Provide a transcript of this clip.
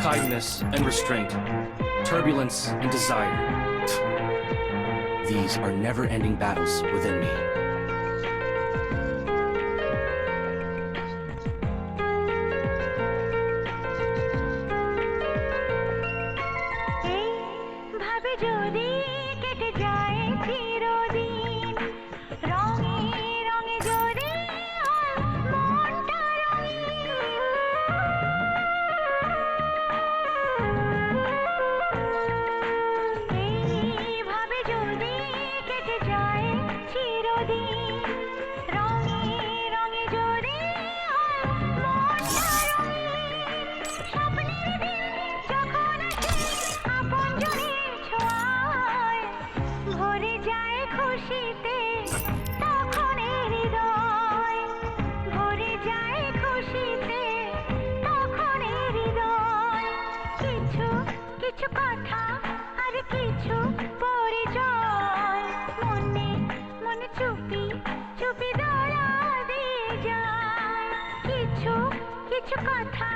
kindness and restraint, turbulence and desire. These are never ending battles within me. খুশিতে তখন হৃদয় ভরে যায় খুশিতে তখন হৃদয়। কিছু কিছু কথা আর কিছু পরিচয় মনে মনে চুপি চুপি দোলা দিয়ে যায়। কিছু কিছু কথা